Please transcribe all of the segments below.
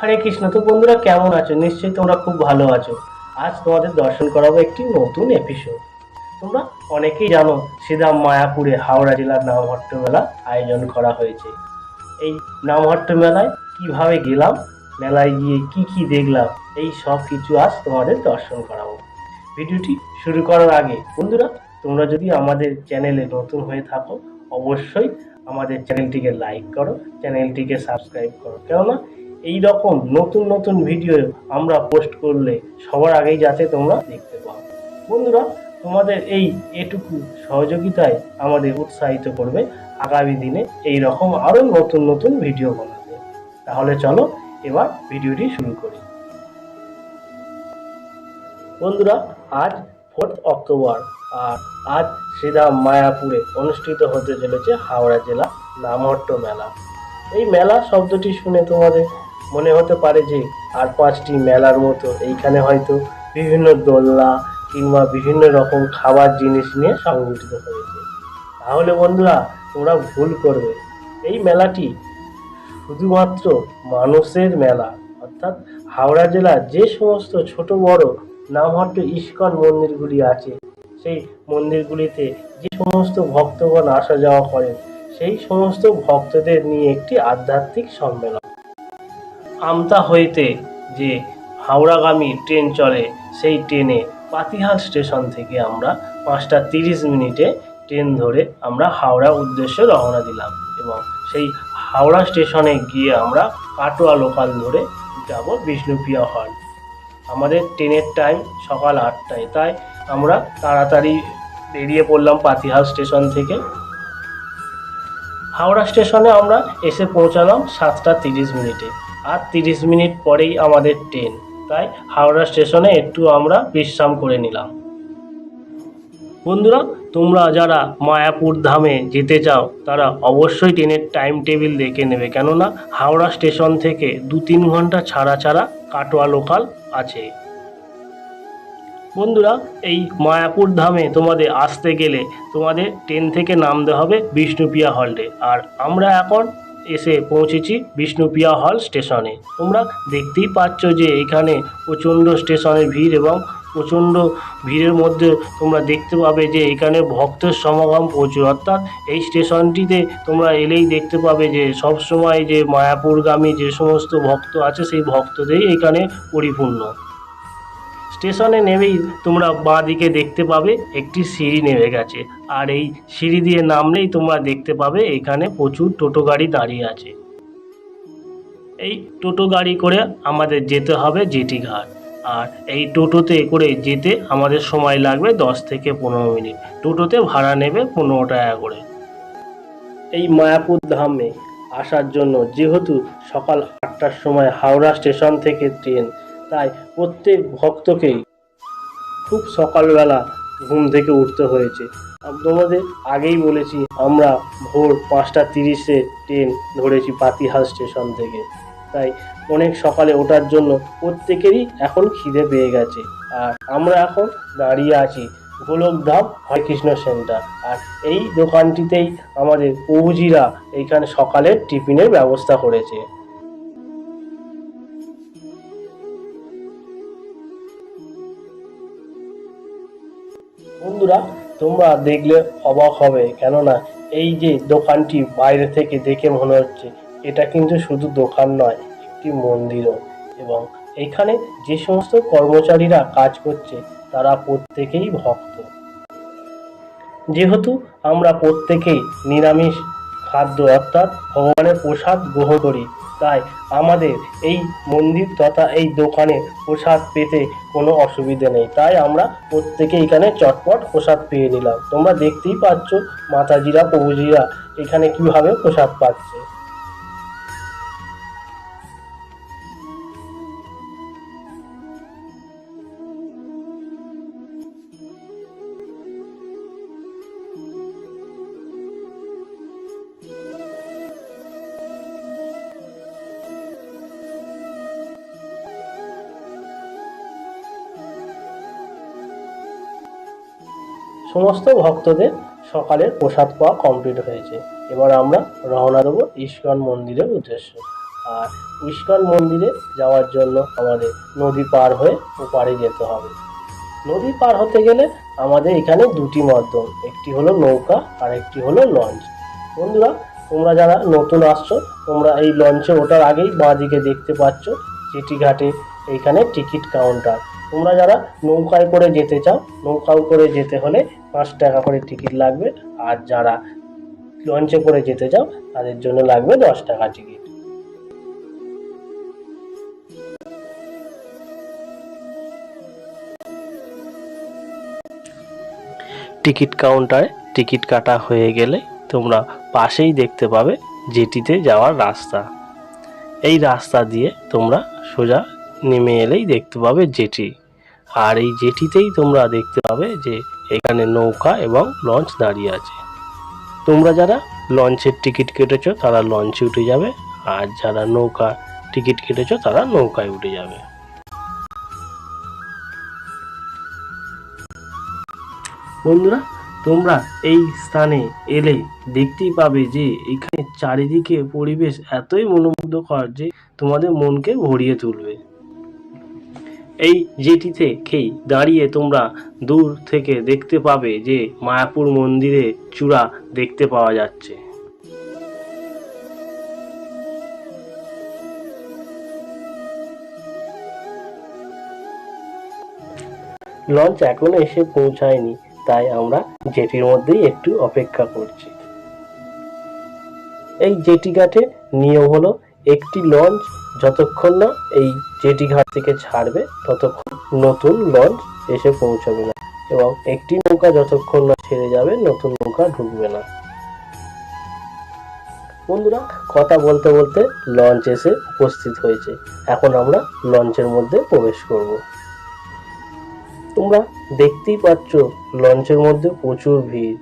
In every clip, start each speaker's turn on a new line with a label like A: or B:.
A: হরে কৃষ্ণ তো বন্ধুরা কেমন আছো নিশ্চয়ই তোমরা খুব ভালো আছো আজ তোমাদের দর্শন করাবো একটি নতুন এপিসোড তোমরা অনেকেই জানো সিধা মায়াপুরে হাওড়া জেলার নামহট্ট মেলা আয়োজন করা হয়েছে এই নামহট্ট মেলায় কিভাবে গেলাম মেলায় গিয়ে কি কি দেখলাম এই সব কিছু আজ তোমাদের দর্শন করাবো ভিডিওটি শুরু করার আগে বন্ধুরা তোমরা যদি আমাদের চ্যানেলে নতুন হয়ে থাকো অবশ্যই আমাদের চ্যানেলটিকে লাইক করো চ্যানেলটিকে সাবস্ক্রাইব করো কেননা এই রকম নতুন নতুন ভিডিও আমরা পোস্ট করলে সবার আগেই যাতে তোমরা দেখতে পাও বন্ধুরা তোমাদের এই এটুকু সহযোগিতায় আমাদের উৎসাহিত করবে আগামী দিনে এই রকম আরও নতুন নতুন ভিডিও বানাবে তাহলে চলো এবার ভিডিওটি শুরু করি বন্ধুরা আজ ফোর্থ অক্টোবর আর আজ সিধা মায়াপুরে অনুষ্ঠিত হতে চলেছে হাওড়া জেলা নামহট্ট মেলা এই মেলা শব্দটি শুনে তোমাদের মনে হতে পারে যে আর পাঁচটি মেলার মতো এইখানে হয়তো বিভিন্ন দোলনা কিংবা বিভিন্ন রকম খাবার জিনিস নিয়ে সংগঠিত হয়েছে তাহলে বন্ধুরা তোমরা ভুল করবে এই মেলাটি শুধুমাত্র মানুষের মেলা অর্থাৎ হাওড়া জেলার যে সমস্ত ছোট বড় নামহট্ট ইস্কন মন্দিরগুলি আছে সেই মন্দিরগুলিতে যে সমস্ত ভক্তগণ আসা যাওয়া করেন সেই সমস্ত ভক্তদের নিয়ে একটি আধ্যাত্মিক সম্মেলন আমতা হইতে যে হাওড়াগামী ট্রেন চলে সেই ট্রেনে পাতিহাল স্টেশন থেকে আমরা পাঁচটা তিরিশ মিনিটে ট্রেন ধরে আমরা হাওড়া উদ্দেশ্যে রওনা দিলাম এবং সেই হাওড়া স্টেশনে গিয়ে আমরা কাটোয়া লোকাল ধরে যাব বিষ্ণুপ্রিয়া হল আমাদের ট্রেনের টাইম সকাল আটটায় তাই আমরা তাড়াতাড়ি বেরিয়ে পড়লাম পাতিহাল স্টেশন থেকে হাওড়া স্টেশনে আমরা এসে পৌঁছালাম সাতটা তিরিশ মিনিটে আর তিরিশ মিনিট পরেই আমাদের ট্রেন তাই হাওড়া স্টেশনে একটু আমরা বিশ্রাম করে নিলাম বন্ধুরা তোমরা যারা মায়াপুর ধামে যেতে চাও তারা অবশ্যই ট্রেনের টাইম টেবিল দেখে নেবে কেননা হাওড়া স্টেশন থেকে দু তিন ঘন্টা ছাড়া ছাড়া কাটোয়া লোকাল আছে বন্ধুরা এই মায়াপুর ধামে তোমাদের আসতে গেলে তোমাদের ট্রেন থেকে নামতে হবে বিষ্ণুপ্রিয়া হল্টে আর আমরা এখন এসে পৌঁছেছি বিষ্ণুপ্রিয়া হল স্টেশনে তোমরা দেখতেই পাচ্ছ যে এখানে প্রচণ্ড স্টেশনের ভিড় এবং প্রচণ্ড ভিড়ের মধ্যে তোমরা দেখতে পাবে যে এখানে ভক্তের সমাগম প্রচুর অর্থাৎ এই স্টেশনটিতে তোমরা এলেই দেখতে পাবে যে সবসময় যে মায়াপুরগামী যে সমস্ত ভক্ত আছে সেই ভক্তদেরই এখানে পরিপূর্ণ স্টেশনে নেমেই তোমরা বাঁ দিকে দেখতে পাবে একটি সিঁড়ি নেমে গেছে আর এই সিঁড়ি দিয়ে নামলেই তোমরা দেখতে পাবে এখানে প্রচুর টোটো গাড়ি দাঁড়িয়ে আছে এই টোটো গাড়ি করে আমাদের যেতে হবে জেটি ঘাট আর এই টোটোতে করে যেতে আমাদের সময় লাগবে দশ থেকে পনেরো মিনিট টোটোতে ভাড়া নেবে পনেরো টাকা করে এই মায়াপুর ধামে আসার জন্য যেহেতু সকাল আটটার সময় হাওড়া স্টেশন থেকে ট্রেন তাই প্রত্যেক ভক্তকেই খুব সকালবেলা ঘুম থেকে উঠতে হয়েছে তোমাদের আগেই বলেছি আমরা ভোর পাঁচটা তিরিশে ট্রেন ধরেছি পাতিহাল স্টেশন থেকে তাই অনেক সকালে ওঠার জন্য প্রত্যেকেরই এখন খিদে পেয়ে গেছে আর আমরা এখন দাঁড়িয়ে আছি গোলকধাম হরেকৃষ্ণ সেন্টার আর এই দোকানটিতেই আমাদের প্রভুজিরা এইখানে সকালের টিফিনের ব্যবস্থা করেছে বন্ধুরা তোমরা দেখলে অবাক হবে কেননা এই যে দোকানটি বাইরে থেকে দেখে মনে হচ্ছে এটা কিন্তু শুধু দোকান নয় একটি মন্দিরও এবং এখানে যে সমস্ত কর্মচারীরা কাজ করছে তারা প্রত্যেকেই ভক্ত যেহেতু আমরা প্রত্যেকেই নিরামিষ খাদ্য অর্থাৎ ভগবানের প্রসাদ গ্রহ করি তাই আমাদের এই মন্দির তথা এই দোকানে প্রসাদ পেতে কোনো অসুবিধে নেই তাই আমরা প্রত্যেকে এখানে চটপট প্রসাদ পেয়ে নিলাম তোমরা দেখতেই পাচ্ছ মাতাজিরা প্রভুজিরা এখানে কীভাবে প্রসাদ পাচ্ছে সমস্ত ভক্তদের সকালের প্রসাদ পাওয়া কমপ্লিট হয়েছে এবার আমরা রওনা দেবো ইস্কন মন্দিরের উদ্দেশ্যে আর ইস্কন মন্দিরে যাওয়ার জন্য আমাদের নদী পার হয়ে ওপারে যেতে হবে নদী পার হতে গেলে আমাদের এখানে দুটি মাধ্যম একটি হলো নৌকা আর একটি হলো লঞ্চ বন্ধুরা তোমরা যারা নতুন আসছো তোমরা এই লঞ্চে ওঠার আগেই বাঁ দিকে দেখতে পাচ্ছ চিটিঘাটে এইখানে টিকিট কাউন্টার তোমরা যারা নৌকায় করে যেতে চাও নৌকাও করে যেতে হলে পাঁচ টাকা করে টিকিট লাগবে আর যারা লঞ্চে করে যেতে চাও তাদের জন্য লাগবে দশ টাকা টিকিট টিকিট কাউন্টারে টিকিট কাটা হয়ে গেলে তোমরা পাশেই দেখতে পাবে যেটিতে যাওয়ার রাস্তা এই রাস্তা দিয়ে তোমরা সোজা নেমে এলেই দেখতে পাবে জেটি আর এই জেটিতেই তোমরা দেখতে পাবে যে এখানে নৌকা এবং লঞ্চ দাঁড়িয়ে আছে তোমরা যারা লঞ্চের টিকিট কেটেছ তারা লঞ্চে উঠে যাবে আর যারা নৌকা টিকিট কেটেছ তারা নৌকায় উঠে যাবে বন্ধুরা তোমরা এই স্থানে এলে দেখতেই পাবে যে এখানে চারিদিকে পরিবেশ এতই মনোমুগ্ধকর যে তোমাদের মনকে ভরিয়ে তুলবে এই যেটিতে খেই দাঁড়িয়ে তোমরা দূর থেকে দেখতে পাবে যে মায়াপুর মন্দিরে চূড়া দেখতে পাওয়া যাচ্ছে লঞ্চ এখনো এসে পৌঁছায়নি তাই আমরা জেটির মধ্যেই একটু অপেক্ষা করছি এই জেটি ঘাটে নিয়ম হলো একটি লঞ্চ যতক্ষণ না এই জেটি ঘাট থেকে ছাড়বে ততক্ষণ নতুন লঞ্চ এসে পৌঁছবে না এবং একটি নৌকা যতক্ষণ না ছেড়ে যাবে নতুন নৌকা ঢুকবে না বন্ধুরা কথা বলতে বলতে লঞ্চ এসে উপস্থিত হয়েছে এখন আমরা লঞ্চের মধ্যে প্রবেশ করব তোমরা দেখতেই পাচ্ছ লঞ্চের মধ্যে প্রচুর ভিড়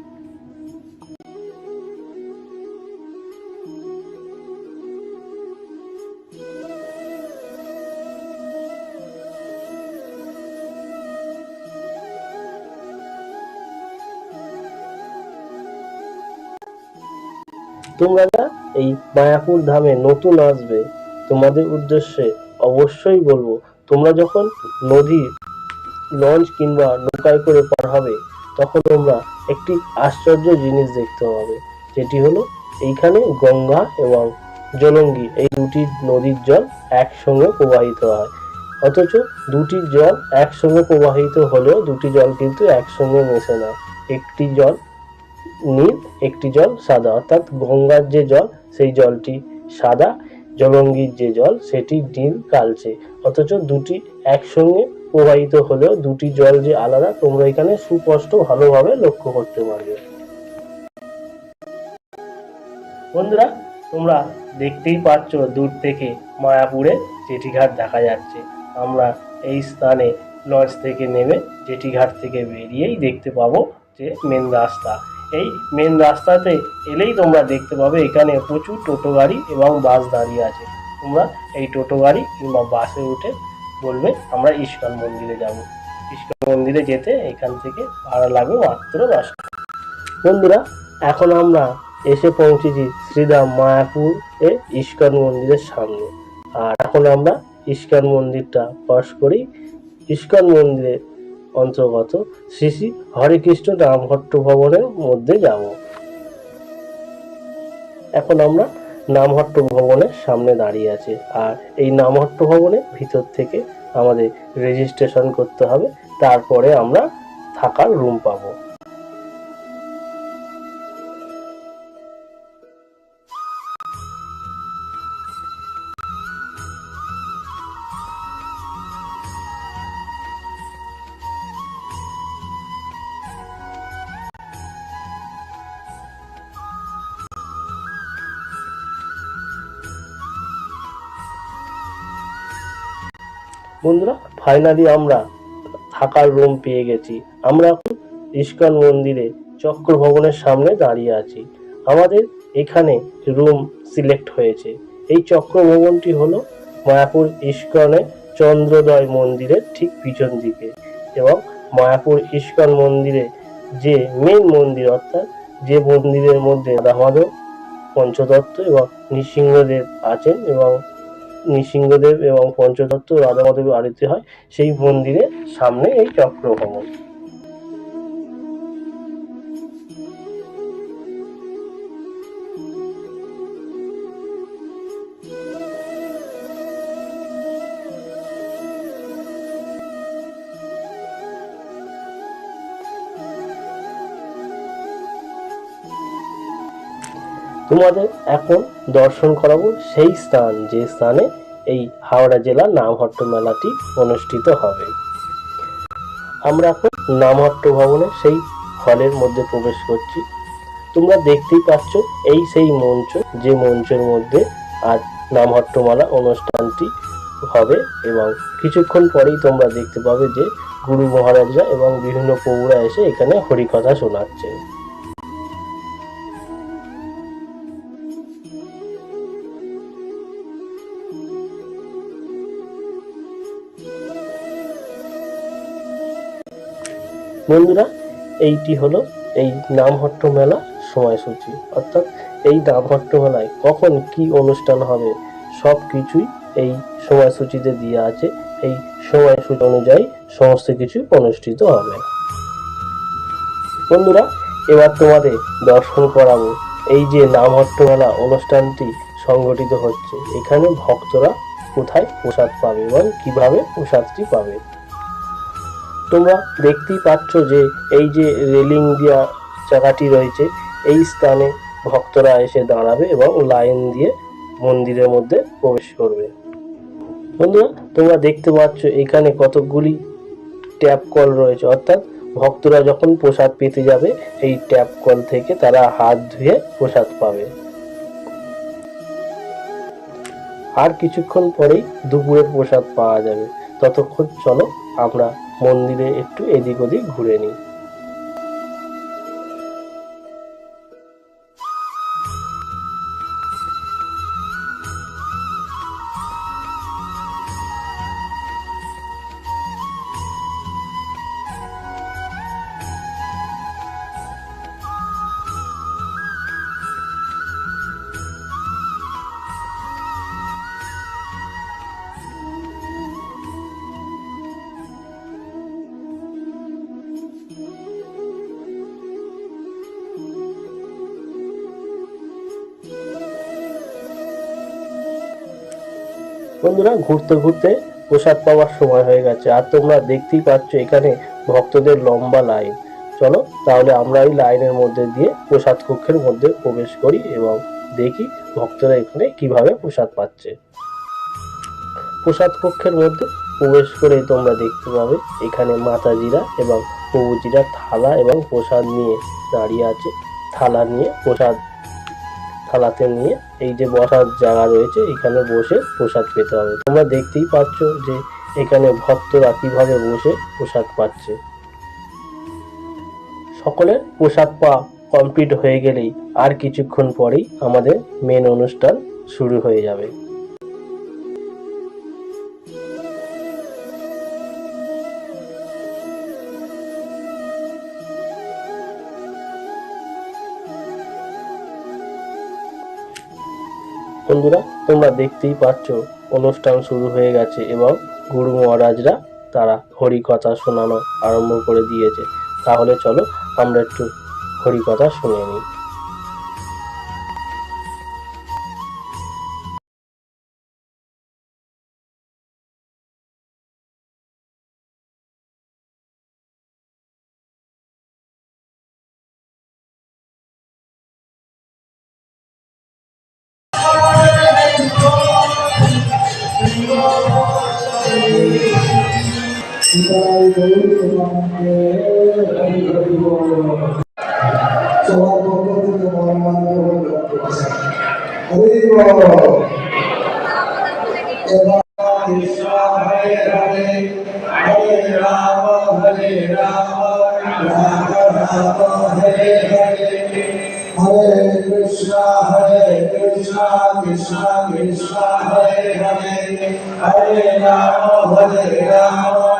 A: তোমরা না এই মায়াপুর ধামে নতুন আসবে তোমাদের উদ্দেশ্যে অবশ্যই বলবো তোমরা যখন নদীর লঞ্চ কিংবা নৌকায় করে পার হবে তখন তোমরা একটি আশ্চর্য জিনিস দেখতে পাবে যেটি হলো এইখানে গঙ্গা এবং জলঙ্গি এই দুটি নদীর জল একসঙ্গে প্রবাহিত হয় অথচ দুটি জল একসঙ্গে প্রবাহিত হলেও দুটি জল কিন্তু একসঙ্গে মেশে না একটি জল নীল একটি জল সাদা অর্থাৎ গঙ্গার যে জল সেই জলটি সাদা জলঙ্গির যে জল সেটি নীল কালচে অথচ দুটি একসঙ্গে প্রবাহিত হলেও দুটি জল যে আলাদা তোমরা এখানে সুস্পষ্ট ভালোভাবে লক্ষ্য করতে পারবে বন্ধুরা তোমরা দেখতেই পাচ্ছ দূর থেকে মায়াপুরে জেঠিঘাট দেখা যাচ্ছে আমরা এই স্থানে লঞ্চ থেকে নেমে জেঠিঘাট থেকে বেরিয়েই দেখতে পাবো যে মেন রাস্তা এই মেন রাস্তাতে এলেই তোমরা দেখতে পাবে এখানে প্রচুর টোটো গাড়ি এবং বাস দাঁড়িয়ে আছে তোমরা এই টোটো গাড়ি কিংবা বাসে উঠে বলবে আমরা ইস্কন মন্দিরে যাব ইস্কন মন্দিরে যেতে এখান থেকে ভাড়া লাগবে মাত্র দশ বন্ধুরা এখন আমরা এসে পৌঁছেছি শ্রীধাম মায়াপুর এ ইস্কন মন্দিরের সামনে আর এখন আমরা ইস্কন মন্দিরটা পাশ করি ইস্কন মন্দিরে অন্তর্গত শ্রী শ্রী হরেকৃষ্ণ নামহট্ট ভবনের মধ্যে যাব এখন আমরা নামহট্ট ভবনের সামনে দাঁড়িয়ে আছে আর এই নামহট্ট ভবনের ভিতর থেকে আমাদের রেজিস্ট্রেশন করতে হবে তারপরে আমরা থাকার রুম পাবো বন্ধুরা ফাইনালি আমরা থাকার রুম পেয়ে গেছি আমরা ইস্কন মন্দিরে চক্র ভবনের সামনে দাঁড়িয়ে আছি আমাদের এখানে রুম সিলেক্ট হয়েছে এই চক্র ভবনটি হলো মায়াপুর ইস্কনে চন্দ্রোদয় মন্দিরের ঠিক পিছন দিকে এবং মায়াপুর ইস্কন মন্দিরে যে মেন মন্দির অর্থাৎ যে মন্দিরের মধ্যে রামাদেব পঞ্চদত্ত এবং নৃসিংহদেব আছেন এবং নৃসিংহদেব এবং পঞ্চতত্ত্ব রাধামাধবের আরতি হয় সেই মন্দিরের সামনে এই চক্র ভ্রমণ তোমাদের এখন দর্শন করাবো সেই স্থান যে স্থানে এই হাওড়া জেলা নামহট্ট মেলাটি অনুষ্ঠিত হবে আমরা এখন নামহট্ট ভবনে সেই হলের মধ্যে প্রবেশ করছি তোমরা দেখতেই পাচ্ছ এই সেই মঞ্চ যে মঞ্চের মধ্যে আজ মেলা অনুষ্ঠানটি হবে এবং কিছুক্ষণ পরেই তোমরা দেখতে পাবে যে গুরু মহারাজরা এবং বিভিন্ন পৌরা এসে এখানে হরিকথা শোনাচ্ছে বন্ধুরা এইটি হলো এই নামহট্ট মেলা সময়সূচি অর্থাৎ এই নামহট্ট মেলায় কখন কি অনুষ্ঠান হবে সব কিছুই এই সময়সূচিতে দিয়ে আছে এই সময়সূচি অনুযায়ী সমস্ত কিছু অনুষ্ঠিত হবে বন্ধুরা এবার তোমাদের দর্শন করাবো এই যে নামহট্ট মেলা অনুষ্ঠানটি সংগঠিত হচ্ছে এখানে ভক্তরা কোথায় প্রসাদ পাবে এবং কিভাবে প্রসাদটি পাবে তোমরা দেখতেই পাচ্ছ যে এই যে রেলিং দেওয়া জায়গাটি রয়েছে এই স্থানে ভক্তরা এসে দাঁড়াবে এবং লাইন দিয়ে মন্দিরের মধ্যে প্রবেশ করবে বন্ধুরা তোমরা দেখতে পাচ্ছ এখানে কতগুলি ট্যাপ কল রয়েছে অর্থাৎ ভক্তরা যখন প্রসাদ পেতে যাবে এই ট্যাপ কল থেকে তারা হাত ধুয়ে প্রসাদ পাবে আর কিছুক্ষণ পরেই দুপুরের প্রসাদ পাওয়া যাবে ততক্ষণ চলো আমরা মন্দিরে একটু এদিক ওদিক ঘুরে নিই বন্ধুরা ঘুরতে ঘুরতে প্রসাদ পাওয়ার সময় হয়ে গেছে আর তোমরা দেখতেই পাচ্ছ এখানে ভক্তদের লম্বা লাইন চলো তাহলে আমরা এই লাইনের মধ্যে দিয়ে প্রসাদ কক্ষের মধ্যে প্রবেশ করি এবং দেখি ভক্তরা এখানে কিভাবে প্রসাদ পাচ্ছে প্রসাদ কক্ষের মধ্যে প্রবেশ করে তোমরা দেখতে পাবে এখানে মাতাজিরা এবং প্রভুজিরা থালা এবং প্রসাদ নিয়ে দাঁড়িয়ে আছে থালা নিয়ে প্রসাদ থালাতে নিয়ে এই যে বসার জায়গা রয়েছে এখানে বসে প্রসাদ পেতে হবে তোমরা দেখতেই পাচ্ছ যে এখানে ভক্তরা কিভাবে বসে প্রসাদ পাচ্ছে সকলের প্রসাদ পা কমপ্লিট হয়ে গেলেই আর কিছুক্ষণ পরেই আমাদের মেন অনুষ্ঠান শুরু হয়ে যাবে বন্ধুরা তোমরা দেখতেই পাচ্ছ অনুষ্ঠান শুরু হয়ে গেছে এবং গুরু মহারাজরা তারা হরি কথা শোনানো আরম্ভ করে দিয়েছে তাহলে চলো আমরা একটু হরি কথা শুনে নিই সবার পক্ষ থেকে মহামান কৃষ্ণ হরে হরে হরে রাম হরে রাম রাম রাম হরে হরে হরে কৃষ্ণ হরে কৃষ্ণ কৃষ্ণ কৃষ্ণ হরে হরে হরে রাম হরে রাম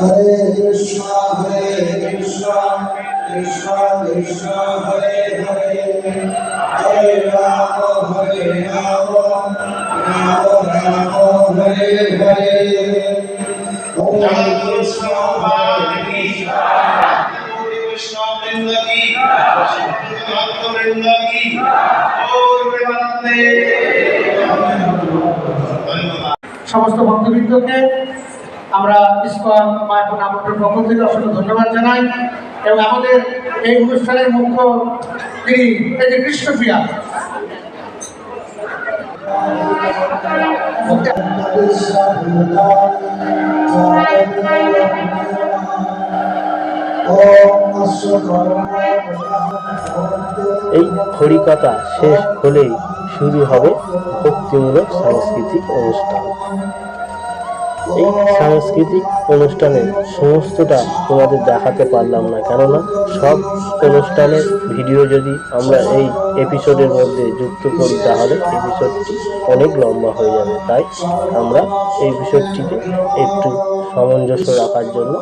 A: হরে কৃষ্ণ হরে কৃষ্ণ কৃষ্ণ কৃষ্ণ হরে হরে হরে রাম হরে রাম রাম রাম হরে হরে সমস্ত ভক্তবৃন্দকে আমরা ইস্কন মায়াপন আমন্ত্রণ পক্ষ থেকে অসংখ্য ধন্যবাদ জানাই এবং আমাদের এই অনুষ্ঠানের মুখ্য তিনি এই যে কৃষ্ণপ্রিয়া এই হরিকতা শেষ হলেই শুরু হবে ভক্তিমূলক সাংস্কৃতিক অনুষ্ঠান এই সাংস্কৃতিক অনুষ্ঠানের সমস্তটা তোমাদের দেখাতে পারলাম না কেননা সব অনুষ্ঠানের ভিডিও যদি আমরা এই এপিসোডের মধ্যে যুক্ত করি তাহলে এপিসোডটি অনেক লম্বা হয়ে যাবে তাই আমরা এই বিষয়টিকে একটু সামঞ্জস্য রাখার জন্য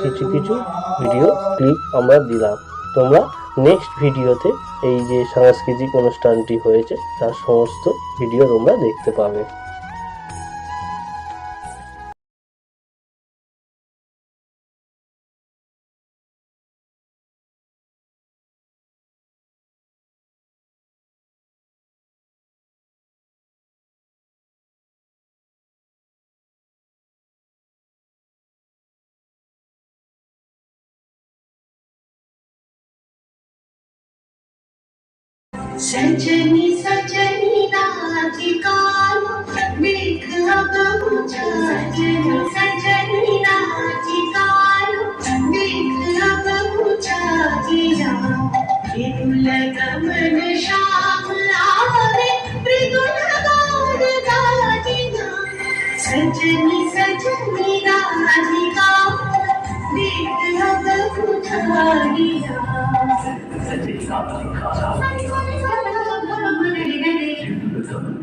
A: কিছু কিছু ভিডিও ক্লিপ আমরা দিলাম তোমরা নেক্সট ভিডিওতে এই যে সাংস্কৃতিক অনুষ্ঠানটি হয়েছে তার সমস্ত ভিডিও তোমরা দেখতে পাবে सजनी सजनी नाच कालो सजनी सजनी नाच कालो मेघ अब मुझाजिया सजनी सजनी नाच कालो मेघ अब मुझाजिया सजनी नाच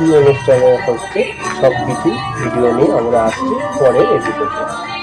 A: কী অনুষ্ঠানে হচ্ছে সব কিছু ভিডিও নিয়ে আমরা আসছি পরে এপিসোডে